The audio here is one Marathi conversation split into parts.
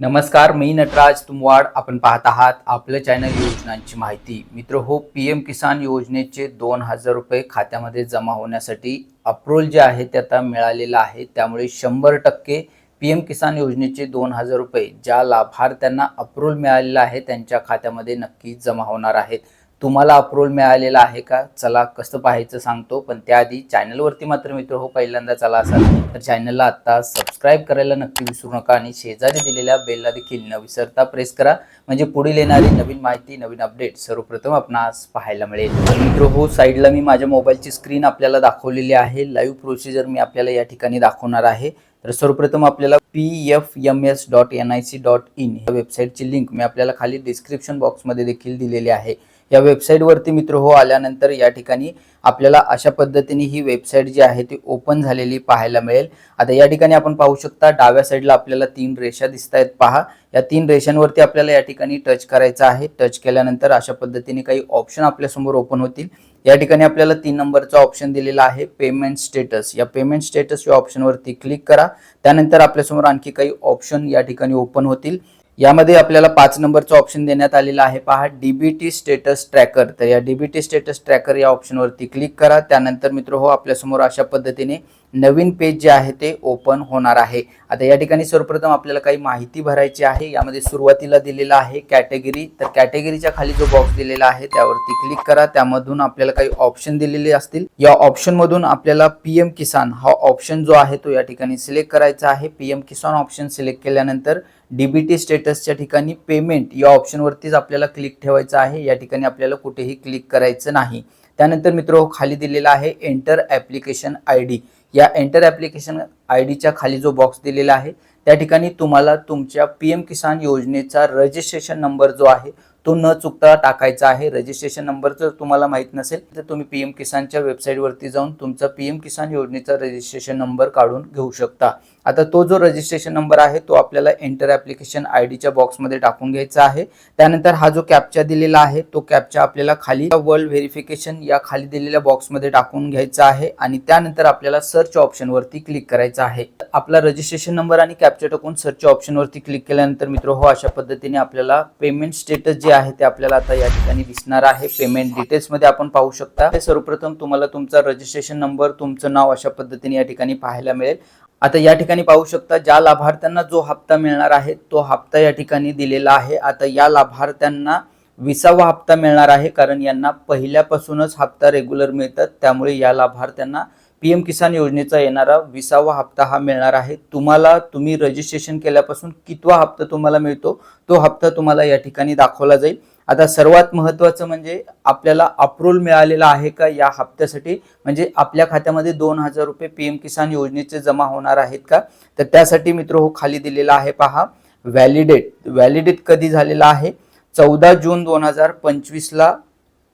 नमस्कार मी नटराज तुमवाड. आपण पाहत आहात आपलं चॅनल योजनांची माहिती. मित्र हो पी एम किसान योजनेचे दोन हजार रुपये खात्यामध्ये जमा होण्यासाठी अप्रूव्हल जे आहे ते आता मिळालेलं आहे. त्यामुळे शंभर टक्के पी एम किसान योजनेचे दोन हजार रुपये ज्या लाभार्थ्यांना अप्रूव्हल मिळालेलं आहे त्यांच्या खात्यामध्ये नक्की जमा होणार आहेत. तुम्हाला अप्रूव्हल मिळालेला आहे का? चला कसं पाहायचं सांगतो. पण त्याआधी चॅनलवरती मात्र मित्र हो पहिल्यांदा चला असाल तर चॅनलला आत्ता सबस्क्राईब करायला नक्की विसरू नका आणि शेजारी दिलेल्या बेलला देखील न विसरता प्रेस करा. म्हणजे पुढील येणारी नवीन माहिती नवीन अपडेट सर्वप्रथम आपणास पाहायला मिळेल. तर मित्र हो साईडला मी माझ्या मोबाईलची स्क्रीन आपल्याला दाखवलेली आहे. लाईव्ह प्रोसिजर मी आपल्याला या ठिकाणी दाखवणार आहे. तर सर्वप्रथम आपल्याला P F M S dot N I C dot in या वेबसाईटची लिंक मी आपल्याला खाली डिस्क्रिप्शन बॉक्समध्ये देखील दिलेली आहे. या वेबसाईटवरती मित्र हो आल्यानंतर या ठिकाणी आपल्याला अशा पद्धतीने ही वेबसाईट जी आहे ती ओपन झालेली पाहायला मिळेल. आता या ठिकाणी आपण पाहू शकता डाव्या साईडला आपल्याला तीन रेषा दिसत आहेत पहा या तीन रेषांवरती आपल्याला या ठिकाणी टच करायचं आहे. टच केल्यानंतर अशा पद्धतीने काही ऑप्शन आपल्यासमोर ओपन होतील. या ठिकाणी आपल्याला तीन नंबरचा ऑप्शन दिलेला आहे पेमेंट स्टेटस या पेमेंट स्टेटस या ऑप्शनवरती क्लिक करा. त्यानंतर आपल्यासमोर आणखी काही ऑप्शन या ठिकाणी ओपन होतील. यामध्ये आपल्याला पाच नंबरचा ऑप्शन देण्यात आलेला आहे. पहा डीबीटी स्टेटस ट्रॅकर तर या डीबीटी स्टेटस ट्रॅकर या ऑप्शनवरती क्लिक करा. त्यानंतर मित्र हो आपल्यासमोर अशा पद्धतीने नवीन पेज जे आहे ते ओपन होणार आहे. आता या ठिकाणी सर्वप्रथम आपल्याला काही माहिती भरायची आहे. यामध्ये सुरुवातीला दिलेला आहे कॅटेगरी तर कॅटेगरीच्या खाली जो बॉक्स दिलेला आहे त्यावरती क्लिक करा. त्यामधून आपल्याला काही ऑप्शन दिलेले असतील. या ऑप्शन मधून आपल्याला पी एम किसान हा ऑप्शन जो आहे तो या ठिकाणी सिलेक्ट करायचा आहे. P M Kisan option select केल्यानंतर डीबीटी स्टेटसच्या ठिकाणी पेमेंट या ऑप्शनवरतीच आपल्याला क्लिक ठेवायचं आहे. या ठिकाणी आपल्याला कुठेही क्लिक करायचं नाही. त्यानंतर मित्र खाली दिलेला आहे एंटर ॲप्लिकेशन आय डी या एंटर ॲप्लिकेशन आय डीच्या खाली जो बॉक्स दिलेला आहे त्या ठिकाणी तुम्हाला तुमच्या पी एम किसान योजनेचा रजिस्ट्रेशन नंबर जो आहे तो न चुकता टाकायचा आहे. रजिस्ट्रेशन नंबर जर तुम्हाला माहीत नसेल तर तुम्ही पी एम किसानच्या वेबसाईटवरती जाऊन तुमचा पी एम किसान योजनेचा रजिस्ट्रेशन नंबर काढून घेऊ शकता. आता तो जो रजिस्ट्रेशन नंबर आहे तो आपल्याला एंटर ॲप्लिकेशन आय डीच्या बॉक्समध्ये टाकून घ्यायचा आहे. त्यानंतर हा जो कॅपचा दिलेला आहे तो कॅपचा आपल्याला खाली वर्ल्ड व्हेरिफिकेशन या खाली दिलेल्या बॉक्समध्ये टाकून घ्यायचा आहे आणि त्यानंतर आपल्याला सर्च ऑप्शनवरती क्लिक करायचं आहे. आपला रजिस्ट्रेशन नंबर आणि कॅप्चर टाकून सर्च ऑप्शनवरती क्लिक केल्यानंतर मित्र हो अशा पद्धतीने आपल्याला पेमेंट स्टेटस जे आहे ते आपल्याला आता या ठिकाणी दिसणार आहे. पेमेंट डिटेल्समध्ये आपण पाहू शकता. सर्वप्रथम तुम्हाला तुमचा रजिस्ट्रेशन नंबर तुमचं नाव अशा पद्धतीने या ठिकाणी पाहायला मिळेल. आता या ठिकाणी पाहू शकता ज्या लाभार्थ्यांना जो हप्ता मिळणार आहे तो हप्ता या ठिकाणी दिलेला आहे. आता या लाभार्थ्यांना विसावा हप्ता मिळणार आहे कारण यांना पहिल्यापासूनच हप्ता रेग्युलर मिळतात. त्यामुळे या लाभार्थ्यांना पी एम किसान योजनेचा येणारा विसावा हप्ता हा मिळणार आहे. तुम्हाला तुम्ही रजिस्ट्रेशन केल्यापासून कितवा हप्ता तुम्हाला मिळतो तो हप्ता तुम्हाला या ठिकाणी दाखवला जाईल. आता सर्वात महत्त्वाचं म्हणजे आपल्याला अप्रूव्हल मिळालेला आहे का या हप्त्यासाठी? म्हणजे आपल्या खात्यामध्ये दोन हजार रुपये पी एम किसान योजनेचे जमा होणार आहेत का? तर त्यासाठी मित्र हो खाली दिलेला आहे पहा. व्हॅलिडेट व्हॅलिडेट कधी झालेला आहे? चौदा जून दोन हजार पंचवीसला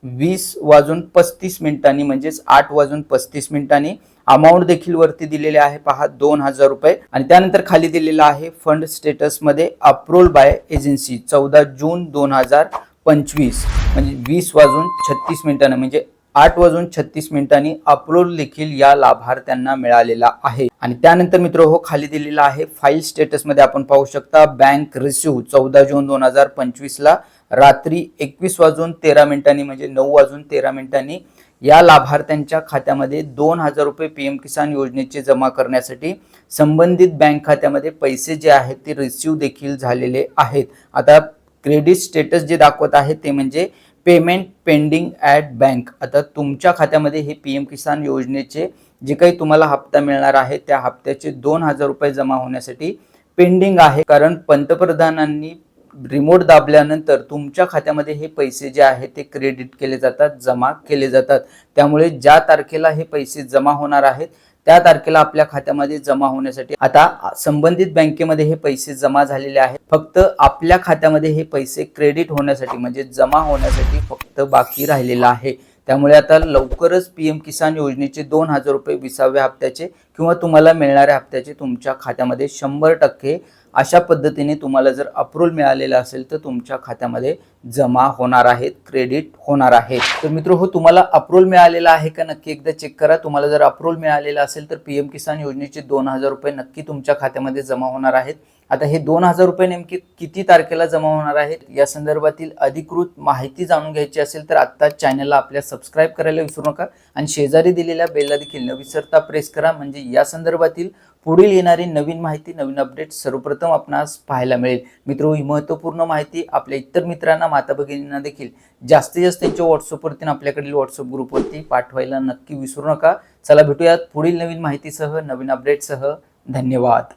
वीस वाजून पस्तीस मिनिटांनी म्हणजेच आठ वाजून पस्तीस मिनिटांनी अमाऊंट देखील वरती दिलेले आहे पहा दोन हजार रुपये. आणि त्यानंतर खाली दिलेला आहे फंड स्टेटसमध्ये अप्रूव्ड बाय एजन्सी चौदा जून दोन हजार पंचवीस. म्हणजे वीस वाजून छत्तीस मिनिटांना म्हणजे आठ वाजून छत्तीस मिनिटांनी अप्रूव्हल देखील या लाभार्थ्यांना मिळालेला आहे. आणि त्यानंतर मित्र हो खाली दिलेला आहे. फाईल स्टेटसमध्ये आपण पाहू शकता बँक रिसिव्ह चौदा जून दोन हजार पंचवीस ला रात्री एकवीस वाजून तेरा मिनिटांनी म्हणजे नऊ वाजून तेरा मिनिटांनी या लाभार्थ्यांच्या खात्यामध्ये दोन हजार रुपये पी एम किसान योजनेचे जमा करण्यासाठी संबंधित बँक खात्यामध्ये पैसे जे आहेत ते रिसिव्ह देखील झालेले आहेत. आता क्रेडिट स्टेटस जे दाखवत आहे ते म्हणजे पेमेंट पेंडिंग ॲट बँक. आता तुमच्या खात्यामध्ये हे पी एम किसान योजनेचे जे काही तुम्हाला हप्ता मिळणार आहे त्या हप्त्याचे दोन हजार रुपये जमा होण्यासाठी पेंडिंग आहे. कारण पंतप्रधानांनी रिमोट दाबल्यानंतर तुमच्या खात्यामध्ये हे पैसे जे आहे ते क्रेडिट केले जातात जमा केले जातात. त्यामुळे ज्या तारखेला हे पैसे जमा होणार आहेत त्या तारखेला आपल्या खात्यामध्ये जमा होण्यासाठी आता संबंधित बँकेमध्ये हे पैसे जमा झालेले आहेत. फक्त आपल्या खात्यामध्ये हे पैसे क्रेडिट होण्यासाठी म्हणजे जमा होण्यासाठी फक्त बाकी राहिलेलं आहे. त्यामुळे आता लवकरच पी एम किसान योजनेचे दोन हजार रुपये विसाव्या हप्त्याचे किंवा तुम्हाला मिळणाऱ्या हप्त्याचे तुमच्या खात्यामध्ये शंभर टक्के अशा पद्धतीने तुम्हाला जर अप्रूव्हल मिळालेलं असेल तर तुमच्या खात्यामध्ये जमा होणार आहेत क्रेडिट होणार आहेत तर मित्र हो तुम्हाला अप्रूव्हल मिळालेला आहे का नक्की एकदा चेक करा. तुम्हाला जर अप्रूव्हल मिळालेला असेल तर पी एम किसान योजनेचे दोन हजार रुपये नक्की तुमच्या खात्यामध्ये जमा होणार आहेत. आता हे दोन हजार रुपये नेमके किती तारखेला जमा होणार आहेत? या संदर्भातील अधिकृत माहिती जाणून घ्यायची असेल तर आत्ता चॅनलला आपल्या सबस्क्राईब करायला विसरू नका आणि शेजारी दिलेल्या बेलला देखील न विसरता प्रेस करा. म्हणजे या संदर्भातील पुढील येणारी नवीन माहिती नवीन अपडेट सर्वप्रथम आपणास पाहायला मिळेल. मित्र ही महत्त्वपूर्ण माहिती आपल्या इतर मित्रांना माता भगिनींना देखील जास्तीत जास्त त्यांच्या व्हॉट्सअपवरती आपल्याकडील व्हॉट्सअप ग्रुपवरती पाठवायला नक्की विसरू नका. चला भेटूयात पुढील नवीन माहितीसह नवीन अपडेटसह धन्यवाद.